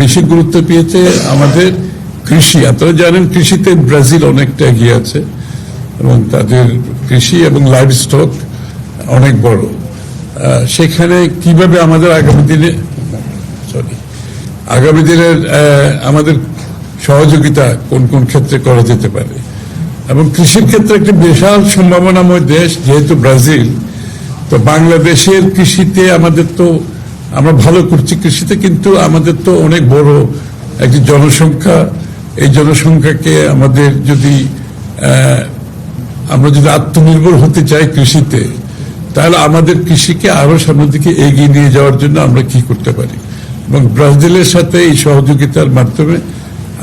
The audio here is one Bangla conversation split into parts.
বেশি গুরুত্ব পেয়েছে আমাদের কৃষি। আপনারা জানেন কৃষিতে ব্রাজিল অনেকটা এগিয়ে আছে এবং তাদের কৃষি এবং লাইভ স্টক অনেক বড়। সেখানে কীভাবে আমাদের আগামী দিনে সরি, আগামী দিনের আমাদের সহযোগিতা কোন কোন ক্ষেত্রে করা যেতে পারে? এবং কৃষির ক্ষেত্রে একটি বিশাল সম্ভাবনাময় দেশ যেহেতু ব্রাজিল, তো বাংলাদেশের কৃষিতে আমাদের তো আমরা ভালো করছি কৃষিতে, কিন্তু আমাদের তো অনেক বড় একটি জনসংখ্যা। এই জনসংখ্যাকে আমাদের যদি আমরা যদি আত্মনির্ভর হতে চাই কৃষিতে, তাহলে আমাদের কৃষিকে আরও সামনের দিকে এগিয়ে নিয়ে যাওয়ার জন্য আমরা কি করতে পারি? এবং ব্রাজিলের সাথে এই সহযোগিতার মাধ্যমে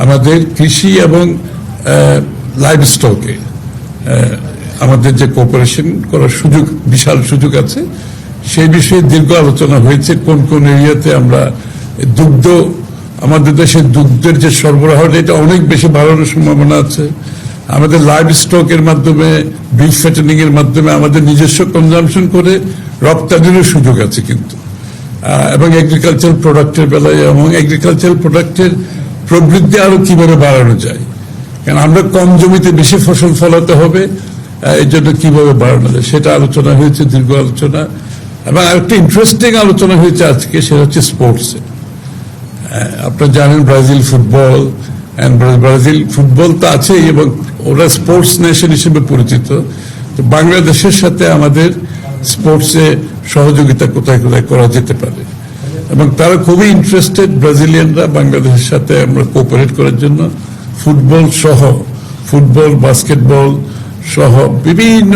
আমাদের কৃষি এবং লাইভ স্টকে আমাদের যে কোঅপারেশন করার সুযোগ, বিশাল সুযোগ আছে সেই বিষয়ে দীর্ঘ আলোচনা হয়েছে, কোন কোন এরিয়াতে আমরা দুগ্ধ, আমাদের দেশে দুগ্ধের যে সরবরাহ এটা অনেক বেশি বাড়ানোর সম্ভাবনা আছে। আমাদের লাইভ স্টকের মাধ্যমে বিল ফ্যাটেনিং এর মাধ্যমে আমাদের নিজস্ব কনজামশন করে রপ্তানিরও সুযোগ আছে কিন্তু। এবং এগ্রিকালচার প্রোডাক্টের বেলায় এবং এগ্রিকালচার প্রোডাক্টের প্রবৃদ্ধি আরও কীভাবে বাড়ানো যায়। কারণ আমরা কম জমিতে বেশি ফসল ফলাতে হবে এর জন্য কীভাবে বাড়ানো যায়, সেটা আলোচনা হয়েছে, দীর্ঘ আলোচনা। এবং আরেকটা ইন্টারেস্টিং আলোচনা হয়েছে আজকে, সেটা হচ্ছে স্পোর্টসে আপনারা জানেন ব্রাজিল ফুটবল ব্রাজিল ফুটবল তো আছেই এবং ওরা স্পোর্টস নেশন হিসেবে পরিচিত। তো বাংলাদেশের সাথে আমাদের স্পোর্টসে সহযোগিতা কোথায় কোথায় করা যেতে পারে? এবং তারা খুবই ইন্টারেস্টেড ব্রাজিলিয়ানরা বাংলাদেশের সাথে আমরা কোঅপারেট করার জন্য। ফুটবল সহ ফুটবল বাস্কেটবল সহ বিভিন্ন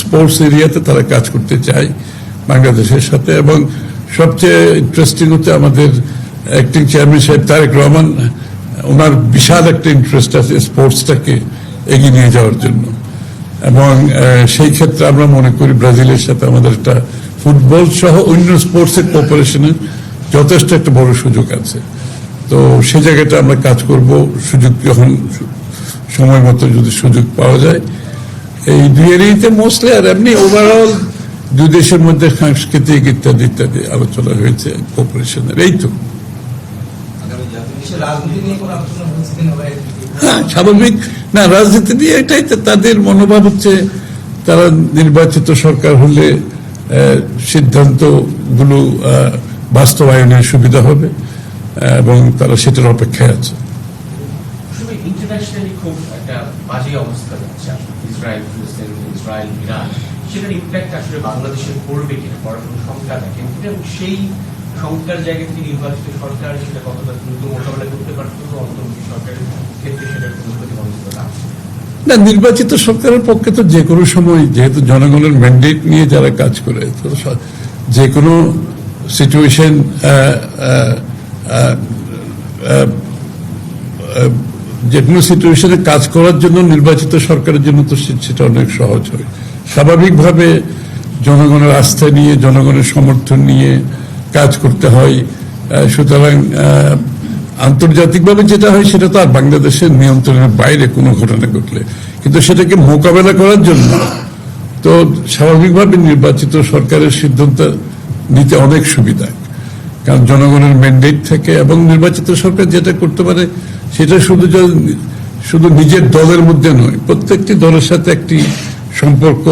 স্পোর্টস এরিয়াতে তারা কাজ করতে চায়। বাংলাদেশের সাথে। এবং সবচেয়ে ইন্টারেস্টিং হচ্ছে আমাদের অ্যাক্টিং চেয়ারম্যান সাহেব তারেক রহমান, ওনার বিশাল একটা ইন্টারেস্ট আছে স্পোর্টসটাকে এগিয়ে নিয়ে যাওয়ার জন্য। এবং সেই ক্ষেত্রে আমরা মনে করি ব্রাজিলের সাথে আমাদের একটা ফুটবল সহ অন্য স্পোর্টসের কোঅপারেশনের যথেষ্ট একটা বড় সুযোগ আছে। তো সে জায়গাটা আমরা কাজ করব, সুযোগ যখন সময় মতো যদি সুযোগ পাওয়া যায়। এই দুই এরিয়াতে মোস্টলি আর এমনি ওভারঅল দুই দেশের মধ্যে সাংস্কৃতিক ইত্যাদি ইত্যাদি আলোচনা হয়েছে কোঅপারেশনের এই তো। হ্যাঁ স্বাভাবিক। না রাজনীতি নিয়ে এটাই তো তাদের মনোভাব হচ্ছে তারা নির্বাচিত সরকার হলে আহ, সিদ্ধান্তগুলো বাস্তবায়নের সুবিধা হবে এবং তারা সেটার অপেক্ষায় আছে। ইন্টারন্যাশনালি খুব একটা বাজে অবস্থা যাচ্ছে। ইসরায়েল ফিলিস্তিন ইসরায়েল ইরান সেটার ইম্প্যাক্ট আসলে বাংলাদেশের পড়বে কিনা পড়ার কোনো শঙ্কা দেখেন এবং সেই শঙ্কার জায়গা থেকে নির্বাচিত সরকার, সেটা কতটা দ্রুত মোকাবেলা করতে পারতো অন্তর্বর্তী সরকারের ক্ষেত্রে সেটার কোনো প্রতিবন্ধকতা না, নির্বাচিত সরকারের পক্ষে তো যে কোনো সময়, যেহেতু জনগণের ম্যান্ডেট নিয়ে যারা কাজ করে, তো যে কোনো সিচুয়েশন যে কোনো সিচুয়েশনে কাজ করার জন্য নির্বাচিত সরকারের জন্য তো সেটা অনেক সহজ হয়। স্বাভাবিকভাবে জনগণের আস্থা নিয়ে, জনগণের সমর্থন নিয়ে কাজ করতে হয়। সুতরাং আন্তর্জাতিকভাবে যেটা হয় সেটা তো আর বাংলাদেশের নিয়ন্ত্রণের বাইরে কোনো ঘটনা ঘটলে। কিন্তু সেটাকে মোকাবেলা করার জন্য তো স্বাভাবিকভাবে নির্বাচিত সরকারের সিদ্ধান্ত নিতে অনেক সুবিধা। কারণ জনগণের ম্যান্ডেট থেকে এবং নির্বাচিত সরকার যেটা করতে পারে সেটা শুধু শুধু নিজের দলের মধ্যে নয়, প্রত্যেকটি দলের সাথে একটি সম্পর্ক,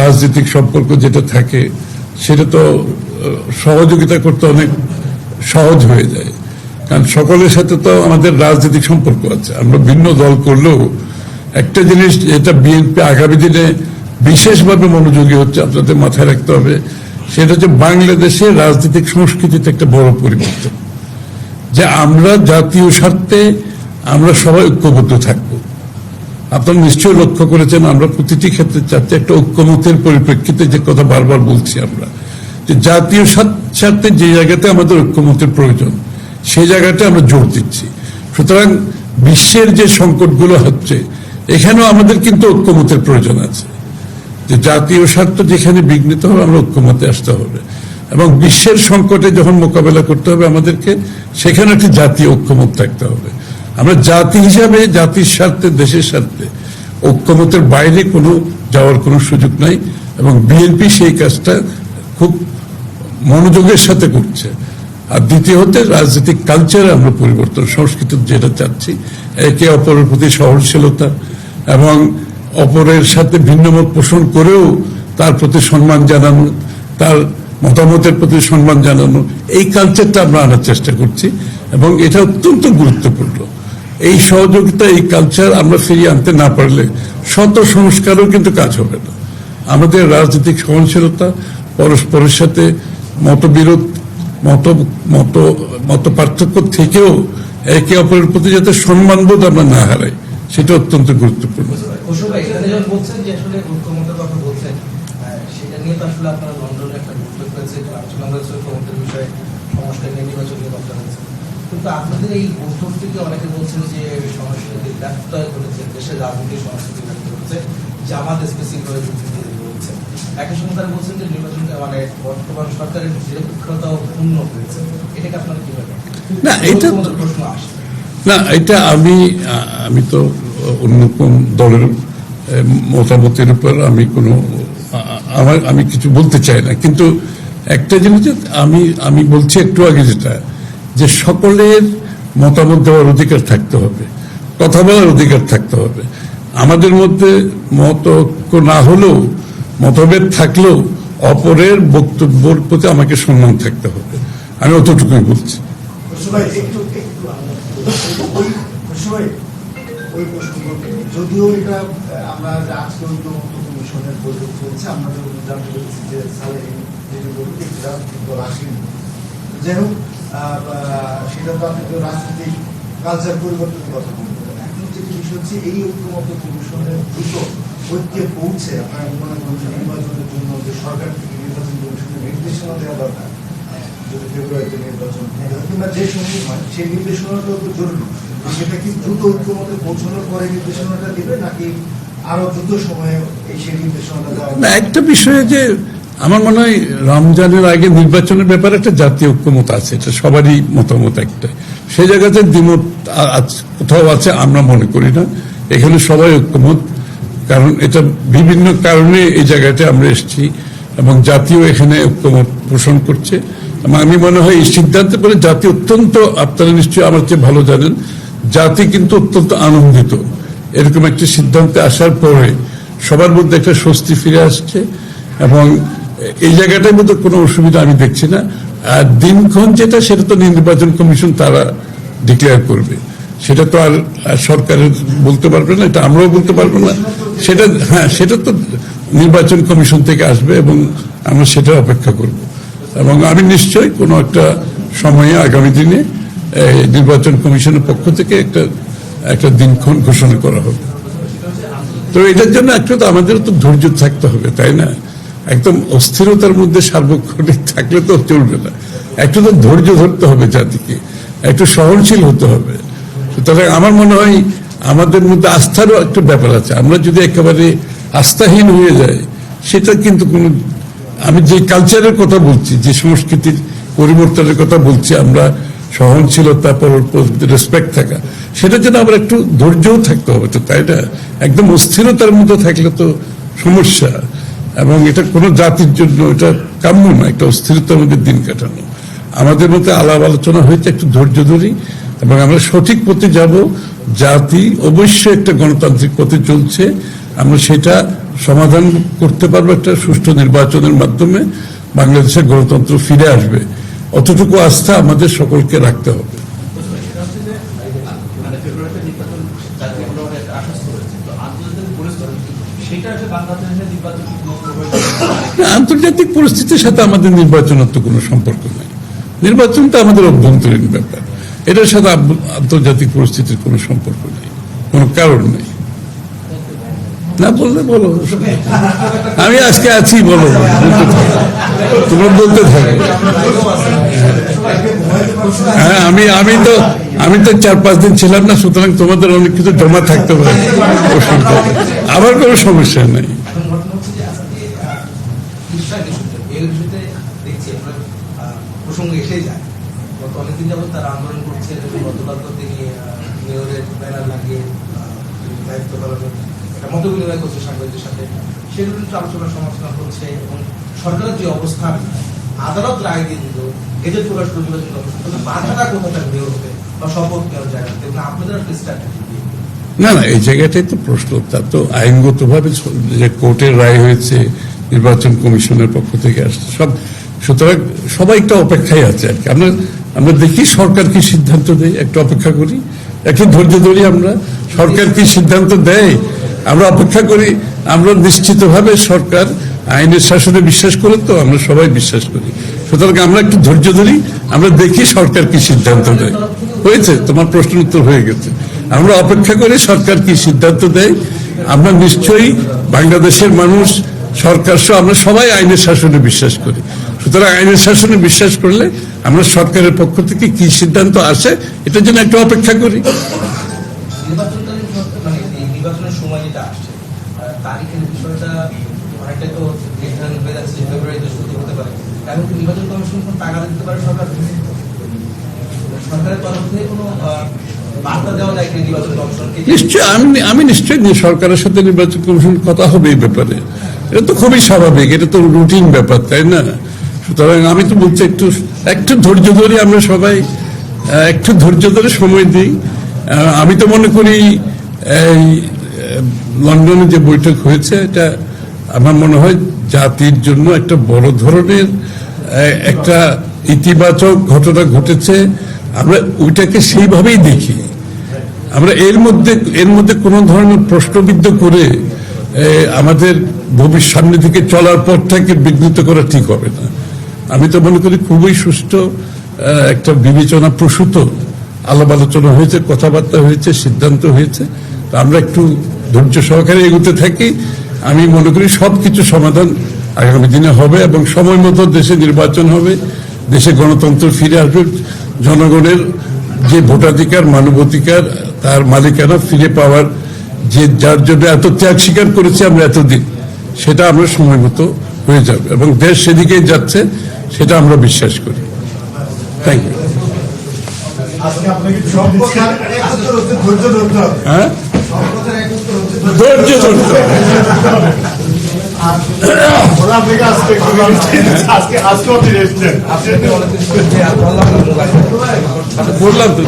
রাজনৈতিক সম্পর্ক যেটা থাকে, সেটা তো সহযোগিতা করতে অনেক সহজ হয়ে যায়। কারণ সকলের সাথে তো আমাদের রাজনৈতিক সম্পর্ক আছে। আমরা ভিন্ন দল করলেও একটা জিনিস এটা বিএনপি আগামী দিনে বিশেষভাবে মনোযোগী হচ্ছে, আপনাদের মাথায় রাখতে হবে, সেটা হচ্ছে বাংলাদেশের রাজনৈতিক সংস্কৃতিতে একটা বড় পরিবর্তন। যে আমরা জাতীয় স্বার্থে আমরা সবাই ঐক্যবদ্ধ থাকব। আপনারা নিশ্চয়ই লক্ষ্য করেছেন, আমরা প্রতিটি ক্ষেত্রে চাচ্ছি একটা ঐক্যমতের পরিপ্রেক্ষিতে যে কথা বারবার বলছি আমরা, যে জাতীয় স্বার্থ- যে জায়গাতে আমাদের ঐক্যমতের প্রয়োজন, সেই জায়গাটা আমরা জোর দিচ্ছি। সুতরাং বিশ্বের যে সংকটগুলো হচ্ছে, এখানেও আমাদের কিন্তু ঐক্যমতের প্রয়োজন আছে। যে জাতীয় স্বার্থ যেখানে বিঘ্নিত হবে, আমরা ঐক্যমতে আসতে হবে। এবং বিশ্বের সংকটে যখন মোকাবেলা করতে হবে আমাদেরকে, সেখানে একটি জাতীয় ঐক্যমত থাকতে হবে। আমরা জাতি হিসাবে, জাতির স্বার্থে, দেশের স্বার্থে ঐক্যমতের বাইরে কোনো যাওয়ার কোনো সুযোগ নাই এবং বিএনপি সেই কাজটা খুব মনোযোগের সাথে করছে। আর দ্বিতীয় হচ্ছে রাজনৈতিক কালচারে আমরা পরিবর্তন সংস্কৃতি যেটা চাচ্ছি, একে অপরের প্রতি সহনশীলতা এবং অপরের সাথে ভিন্নমত পোষণ করেও তার প্রতি সম্মান জানানো, তার মতামতের প্রতি সম্মান জানানো, এই কালচারটা আমরা আনার চেষ্টা করছি এবং এটা অত্যন্ত গুরুত্বপূর্ণ। এই সহযোগিতা, এই কালচার আমরা ফিরিয়ে আনতে না পারলে শত সংস্কারও কিন্তু কাজ হবে না। আমাদের রাজনৈতিক সহনশীলতা, পরস্পরের সাথে মতবিরোধ, মত মত মত পার্থক্য থেকেও একে অপরের প্রতি যাতে সম্মানবোধ আমরা না হারাই, সেটা অত্যন্ত গুরুত্বপূর্ণ। আপনারা লন্ডনে একটা বৈঠক হয়েছে আলোচনা হয়েছে বিষয়ে কিন্তু আপনাদের এই বৈঠক থেকে অনেকে বলছেন যে সংস্কৃতি ব্যত্যয় করেছে দেশের রাজনীতি সংস্কৃতি ব্যক্ত করেছে জামাত স্পেসিফিক ভাবে যুক্তি দিয়ে একই সঙ্গে তারা বলছেন যে নির্বাচনটা মানে বর্তমান সরকারের নিরপেক্ষতাও ক্ষুণ্ণ হয়েছে। এটাকে আপনারা কীভাবে না, এটা প্রশ্ন আসে? না এটা আমি আমি তো অন্য কোন দলের মতামতের উপর আমি কোনো আমার আমি কিছু বলতে চাই না। কিন্তু একটা জিনিস যে আমি আমি বলছি একটু আগে যেটা যে সকলের মতামত দেওয়ার অধিকার থাকতে হবে, কথা বলার অধিকার থাকতে হবে। আমাদের মধ্যে মতক্য না হলেও, মতভেদ থাকলেও অপরের বক্তব্যের প্রতি আমাকে সম্মান থাকতে হবে। আমি অতটুকুই বলছি। যদিও এটা আমরা আজকে বৈঠক চলছে আমরা যে সালে তো কালচার পরিবর্তনের কথা বলতেন এখন হচ্ছে, এই ঐক্যমত্য কমিশনের দ্রুত ঐক্যে পৌঁছে মনে নির্বাচনের জন্য যে সরকার থেকে নির্বাচন কমিশনের নির্দেশনা দেওয়া দরকার যদি ফেব্রুয়ারিতে নির্বাচন কিংবা যে সময় হয়, সেই নির্দেশনাটাও তো জরুরি। সেটা কি দ্রুত ঐক্যমতে পৌঁছানোর পরে নির্দেশনাটা দেবে, নাকি আরও দ্রুত সময়ে এই সেই নির্দেশনাটা দেওয়া একটা বিষয়ে যে আমার মনে হয় রমজানের আগে নির্বাচনের ব্যাপারে একটা জাতীয় ঐক্যমত আছে, এটা সবারই মতামত একটা। সেই জায়গাতে দ্বিমত কোথাও আছে, আমরা মনে করি না। এখানে সবাই ঐক্যমত, কারণ এটা বিভিন্ন কারণে এই জায়গাটা আমরা এসেছি এবং জাতীয় এখানে ঐক্যমত পোষণ করছে। এবং আমি মনে হয় এই সিদ্ধান্তের পরে জাতি অত্যন্ত, আপনারা নিশ্চয়ই আমার চেয়ে ভালো জানেন, জাতি কিন্তু অত্যন্ত আনন্দিত। এরকম একটি সিদ্ধান্তে আসার পরে সবার মধ্যে একটা স্বস্তি ফিরে আসছে এবং এই জায়গাটার মধ্যে কোনো অসুবিধা আমি দেখছি না। আর দিনক্ষণ যেটা, সেটা তো নির্বাচন কমিশন তারা ডিক্লেয়ার করবে। সেটা তো আর সরকারের বলতে পারবে না, এটা আমরাও বলতে পারব না। সেটা হ্যাঁ সেটা তো নির্বাচন কমিশন থেকে আসবে এবং আমরা সেটা অপেক্ষা করব। এবং আমি নিশ্চয়ই কোনো একটা সময়ে, আগামী দিনে নির্বাচন কমিশনের পক্ষ থেকে একটা একটা দিনক্ষণ ঘোষণা করা হবে। তো এটার জন্য একটু তো আমাদের তো ধৈর্য থাকতে হবে, তাই না? একদম অস্থিরতার মধ্যে সার্বক্ষণিক থাকলে তো চলবে না। একটু তো ধৈর্য ধরতে হবে জাতিকে, একটু সহনশীল হতে হবে। সুতরাং আমার মনে হয় আমাদের মধ্যে আস্থারও একটা ব্যাপার আছে। আমরা যদি একেবারে আস্থাহীন হয়ে যাই, সেটা কিন্তু কোনো, আমি যে কালচারের কথা বলছি, যে সংস্কৃতির পরিবর্তনের কথা বলছি, আমরা সহনশীলতা রেসপেক্ট থাকা সেটা জন্য আমরা একটু ধৈর্যও থাকতে হবে তো, তাই না? একদম অস্থিরতার মধ্যে থাকলে তো সমস্যা। এবং এটা কোনো জাতির জন্য এটা কাম্য না একটা অস্থিরতার মধ্যে দিন কাটানো। আমাদের মধ্যে আলাপ আলোচনা হয়েছে, একটু ধৈর্য ধরি, এবং আমরা সঠিক পথে যাব। জাতি অবশ্যই একটা গণতান্ত্রিক পথে চলছে। আমরা সেটা সমাধান করতে পারব একটা সুষ্ঠু নির্বাচনের মাধ্যমে। বাংলাদেশের গণতন্ত্র ফিরে আসবে। অতটুকু আস্থা আমাদের সকলকে রাখতে হবে। মানে আন্তর্জাতিক পরিস্থিতির সাথে আমাদের নির্বাচনের তো কোনো সম্পর্ক নাই। নির্বাচন তো আমাদের অভ্যন্তরীণ ব্যাপার। এটার সাথে আন্তর্জাতিক পরিস্থিতির কোনো সম্পর্ক নেই। কোনো কারণ নেই। না বললে বলো। আমি আজকে আছি বলো। তোমরা বলতে থাকো। হ্যাঁ আমি আমি তো আমি তো চার পাঁচ দিন ছিলাম না, সুতরাং তোমাদের অনেক কিছু জমা থাকতে পারে। আবার কোনো সমস্যা নেই। অনেকদিন তারা আন্দোলন করছে মত বিনিময় করছে সাংবাদিকদের সাথে, সেগুলো একটু আলোচনা সমালোচনা করছে এবং সরকারের যে অবস্থান, আদালত রায় দিয়ে দিল, গেজেট প্রকাশ করে কমিশন বাধাটা কোথাও থাকবে হতে বা শপথ নেওয়ার জায়গাতে? আপনাদের একটা না না, এই জায়গাটাই তো প্রশ্ন। তার তো আইনগতভাবে ছ- যে কোর্টের রায় হয়েছে, নির্বাচন কমিশনের পক্ষ থেকে আসছে, সব সুতরাং সবাই একটা অপেক্ষায় আছে আর কি। আমরা আমরা দেখি সরকার কি সিদ্ধান্ত দেয়, একটু অপেক্ষা করি। একটু ধৈর্য ধরি আমরা। সরকার কি সিদ্ধান্ত দেয় আমরা অপেক্ষা করি, আমরা নিশ্চিতভাবে সরকার আইনের শাসনে বিশ্বাস করে তো, আমরা সবাই বিশ্বাস করি। সুতরাং আমরা একটু ধৈর্য ধরি, আমরা দেখি সরকার কি সিদ্ধান্ত দেয় হয়েছে? তোমার প্রশ্ন উত্তর হয়ে গেছে। আমরা অপেক্ষা করি সরকার কি সিদ্ধান্ত দেয়। আমরা নিশ্চয়ই বাংলাদেশের মানুষ, সরকার সহ আমরা সবাই আইনের শাসনে বিশ্বাস করি। সুতরাং আইনের শাসনে বিশ্বাস করলে আমরা সরকারের পক্ষ থেকে কি সিদ্ধান্ত আসে এটার জন্য একটু অপেক্ষা করি। নির্বাচনের সময় যেটা আসছে তারিখের বিষয়টা অনেকটা তো নির্ধারণ হয়ে যাচ্ছে যে ফেব্রুয়ারিতে শুরু হতে পারে। এখন কি নির্বাচন কমিশন কোনো টাকা দিতে পারে সরকার? সরকারের তরফ থেকে কোনো নিশ্চয়, আমি আমি নিশ্চয়ই সরকারের সাথে নির্বাচন কমিশন কথা হবে এই ব্যাপারে। এটা তো খুবই স্বাভাবিক, এটা তো রুটিন ব্যাপার, তাই না? সুতরাং আমি তো বলছি একটু একটু ধৈর্য ধরে আমরা সবাই একটু ধৈর্য ধরে সময় দিই। আমি তো মনে করি লন্ডনে যে বৈঠক হয়েছে, এটা আমার মনে হয় জাতির জন্য একটা বড় ধরনের একটা ইতিবাচক ঘটনা ঘটেছে। আমরা ওইটাকে সেইভাবেই দেখি। আমরা এর মধ্যে এর মধ্যে কোনো ধরনের প্রশ্নবিদ্ধ করে আমাদের ভবিষ্যৎ সামনে দিকে চলার পথটাকে বিঘ্নিত করা ঠিক হবে না। আমি তো মনে করি খুবই সুষ্ঠু একটা বিবেচনা প্রসূত আলাপ আলোচনা হয়েছে, কথাবার্তা হয়েছে, সিদ্ধান্ত হয়েছে। আমরা একটু ধৈর্য সহকারে এগোতে থাকি। আমি মনে করি সব কিছু সমাধান আগামী দিনে হবে এবং সময় মতো দেশে নির্বাচন হবে দেশে গণতন্ত্র ফিরে আসবে জনগণের যে ভোটাধিকার মানবাধিকার তার মালিকানা ফিরে পাওয়ার যে যার জন্য এত ত্যাগ স্বীকার করেছি আমরা এতদিন সেটা আমরা সময় মতো হয়ে যাবে এবং দেশ সেদিকেই যাচ্ছে সেটা আমরা বিশ্বাস করি। থ্যাংক ইউ হ্যাঁ সব কথার এক উত্তর হচ্ছে ধৈর্য ধরতে বললাম তো।